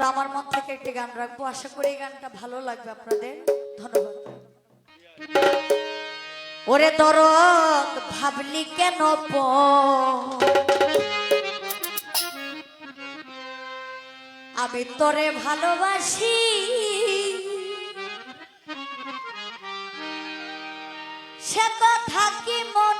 তো আমার মন থেকে একটি গান রাখব। আশা করি এই গানটা ভালো লাগবে আপনাদের। ধন্যবাদ। ওরে দরদ, ভাবলি কেন আমি তোরে ভালোবাসি। সে তো থাকি মন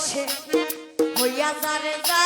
বসে হইয়া যারে যা